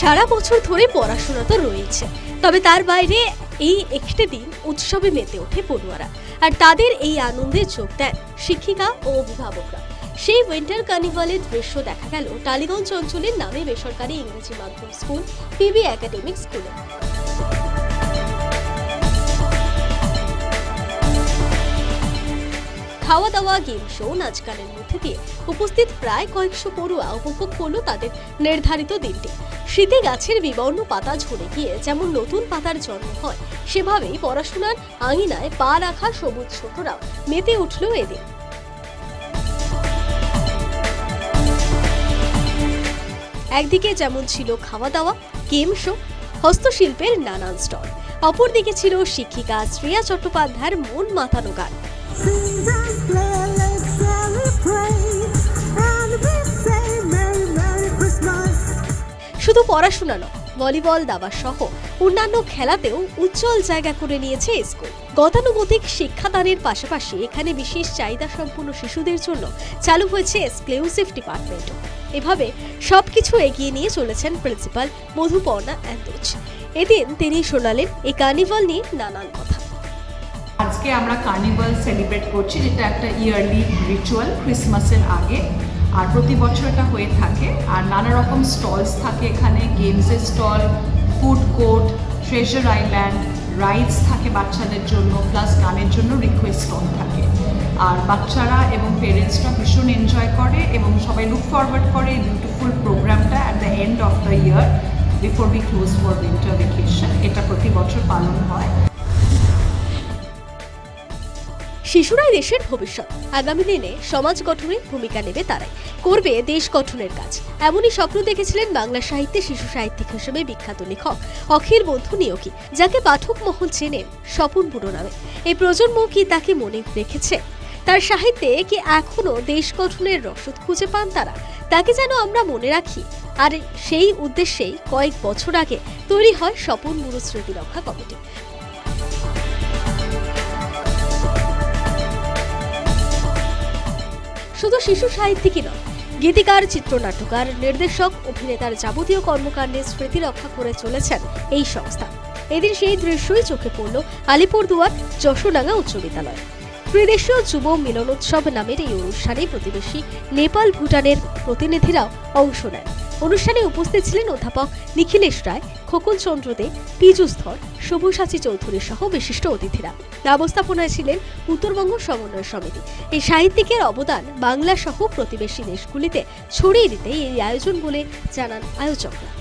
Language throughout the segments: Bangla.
সারা বছর ধরে পড়াশোনা তো রয়েছে। তবে তার বাইরে এই একটি দিন উৎসবে মেতে ওঠে পড়ুয়ারা। আর তাদের এই আনন্দে যোগ দেন শিক্ষিকা ও অভিভাবকরা। সেই উইন্টার কার্নিভালের দৃশ্য দেখা গেল টালিগঞ্জ অঞ্চলের নামে বেসরকারি ইংরেজি মাধ্যম স্কুল পিবি একাডেমিক স্কুলে খাওয়া দাওয়া গেম শো নাচ গানের মধ্যে দিয়ে উপস্থিত প্রায় কয়েকশো পড়ুয়া উপভোগ করল তাদের নির্ধারিত দিনটি। শীতে গাছের বিবর্ণ পাতা ঝরে গিয়ে যেমন নতুন পাতার জন্ম হয়, সেভাবেই পড়াশোনার আঙিনায় পা রাখা সবুজ ছোটরাও মেতে উঠল এদিন। একদিকে যেমন ছিল খাওয়া দাওয়া গেম শো হস্তশিল্পের নানান স্টল। অপরদিকে ছিল শিক্ষিকা শ্রেয়া চট্টোপাধ্যায়ের মন মাতানো গান। শুধু পড়াশোনা নয়, ভলিবল, দাবা সহ অন্যান্য খেলাতেও উজ্জ্বল জায়গা করে নিয়েছে স্কুল। গতানুগতিক শিক্ষাদানের পাশাপাশি এখানে বিশেষ চাহিদা সম্পন্ন শিশুদের জন্য চালু হয়েছে এক্সক্লুসিভ ডিপার্টমেন্টও এভাবে সবকিছু এগিয়ে নিয়ে চলেছেন প্রিন্সিপাল মধুপর্ণা অ্যান্ডোজ। এদিন তিনি শোনালেন এই কার্নিভাল নিয়ে নানান কথা। আজকে আমরা কার্নিভাল সেলিব্রেট করছি, যেটা একটা ইয়ারলি রিচুয়াল ক্রিসমাসের আগে। আর প্রতি বছর এটা হয়ে থাকে, আর নানা রকম স্টলস থাকে এখানে গেমসের stall food court treasure island rides থাকে বাচ্চাদের জন্য প্লাস গানের জন্য রিকোয়েস্ট স্টল থাকে। আর বাচ্চারা এবং পেরেন্টসরা ভীষণ এনজয় করে এবং সবাই লুক ফরওয়ার্ড করে বিউটিফুল প্রোগ্রামটা at the end of the year before we close for winter vacation এটা প্রতি বছর পালন হয়। শিশুরাই দেশের ভবিষ্যৎ। আগামী দিনে সমাজ গঠনে ভূমিকা নেবে তারাই। করবে দেশ গঠনের কাজ। এমনই স্বপ্ন দেখেছিলেন বাংলা সাহিত্যে শিশু সাহিত্যিক হিসেবে বিখ্যাত লেখক অখিল বন্ধু নিয়োগী, যাকে পাঠক মহল চেনেন স্বপন বুড়ো নামে। এই প্রজন্ম কি তাকে মনে রেখেছে? তার সাহিত্যে কি এখনও দেশ গঠনের রসদ খুঁজে পান তারা? তাকে যেন আমরা মনে রাখি। আর সেই উদ্দেশ্যেই কয়েক বছর আগে তৈরি হয় স্বপন বুড়ো স্মৃতি রক্ষা কমিটি। শুধু শিশু সাহিত্যিকই নয়, গীতিকার, চিত্রনাট্যকার, নির্দেশক, অভিনেতার যাবতীয় কর্মকাণ্ডের স্মৃতি রক্ষা করে চলেছেন এই সংস্থা। এদিন সেই দৃশ্যই চোখে পড়ল আলিপুরদুয়ার যশোডাঙ্গা উচ্চ বিদ্যালয়। ত্রিদেশীয় যুব মিলনোৎসব নামের এই অনুষ্ঠানে প্রতিবেশী নেপাল ভুটানের প্রতিনিধিরাও অংশ নেন। অনুষ্ঠানে উপস্থিত ছিলেন অধ্যাপক নিখিলেশ রায়, খোকন চন্দ্র দে, পীযুষ ধর, সব্যসাচী চৌধুরী সহ বিশিষ্ট অতিথিরা। ব্যবস্থাপনায় ছিলেন উত্তরবঙ্গ সমন্বয় সমিতি। এই সাহিত্যিকের অবদান বাংলা সহ প্রতিবেশী দেশগুলিতে ছড়িয়ে দিতে এই আয়োজন বলে জানান আয়োজকরা।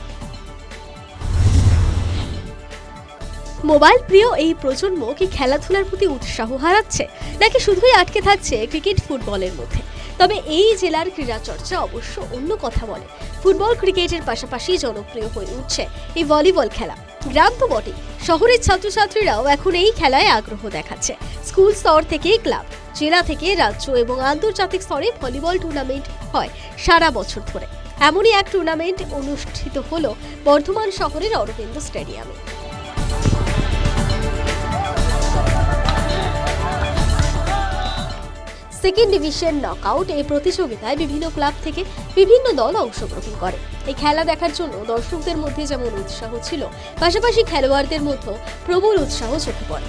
মোবাইল প্রিয় এই প্রজন্ম কি খেলাধুলার প্রতি উৎসাহ হারাচ্ছে? নাকি শুধুই আটকে থাকছে ক্রিকেট ফুটবলের মধ্যে? তবে এই জেলার ক্রীড়া চর্চা অবশ্য অন্য কথা বলে। ফুটবল ক্রিকেটের পাশাপাশি জনপ্রিয় হয়ে উঠছে এই ভলিবল খেলা। গ্রাম তো বটেই। শহরের ছাত্রছাত্রীরাও এখন এই খেলায় আগ্রহ দেখাচ্ছে। স্কুল স্তর থেকে ক্লাব, জেলা থেকে রাজ্য এবং আন্তর্জাতিক স্তরে ভলিবল টুর্নামেন্ট হয় সারা বছর ধরে। এমনই এক টুর্নামেন্ট অনুষ্ঠিত হলো বর্ধমান শহরের অরবিন্দ স্টেডিয়ামে। সেকেন্ড ডিভিশন নকআউট এই প্রতিযোগিতায় বিভিন্ন ক্লাব থেকে বিভিন্ন দল অংশগ্রহণ করে। এই খেলা দেখার জন্য দর্শকদের মধ্যে যেমন উৎসাহ ছিল, পাশাপাশি খেলোয়াড়দের মধ্যেও প্রবল উৎসাহ চোখে পড়ে।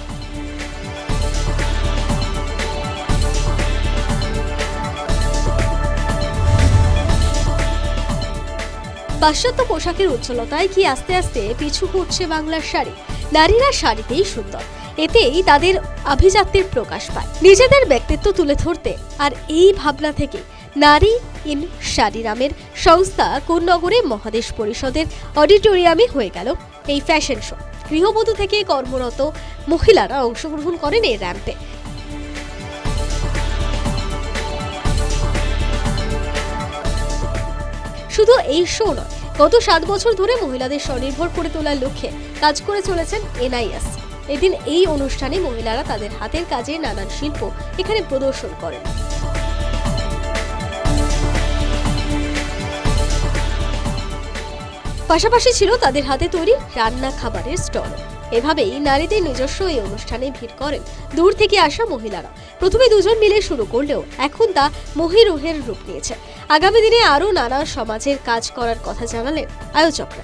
পাশ্চাত্য পোশাকের উজ্জ্বলতায় কি আস্তে আস্তে পিছু হচ্ছে বাংলার শাড়ি? নারীরা শাড়িতেই সুন্দর। এতেই তাদের আভিজাত্যের প্রকাশ পায়। নিজেদের ব্যক্তিত্ব তুলে ধরতে আর এই ভাবনা থেকে নারী ইন শাড়ি নামের সংস্থা কোন নগরে মহাদেশ পরিষদের অডিটোরিয়ামে হয়ে গেল এই ফ্যাশন শো। গৃহবধূ থেকে কর্মরত মহিলারা অংশগ্রহণ করেন এই র্যাম্পে। শুধু এই শো নয়, গত সাত বছর ধরে মহিলাদের স্বনির্ভর করে তোলার লক্ষ্যে কাজ করে চলেছেন এনআইএস। এদিন এই অনুষ্ঠানে মহিলারা তাদের হাতের কাজে নানান শিল্প এখানে প্রদর্শন করেন। পাশাপাশি ছিল তাদের হাতে তৈরি রান্না খাবারের স্টল। এভাবেই নারীদের নিজস্ব এই অনুষ্ঠানে ভিড় করেন দূর থেকে আসা মহিলারা। প্রথমে দুজন মিলে শুরু করলেও এখন তা মহিরুহের রূপ নিয়েছে। আগামী দিনে আরও নানা সমাজের কাজ করার কথা জানালেন আয়োজকরা।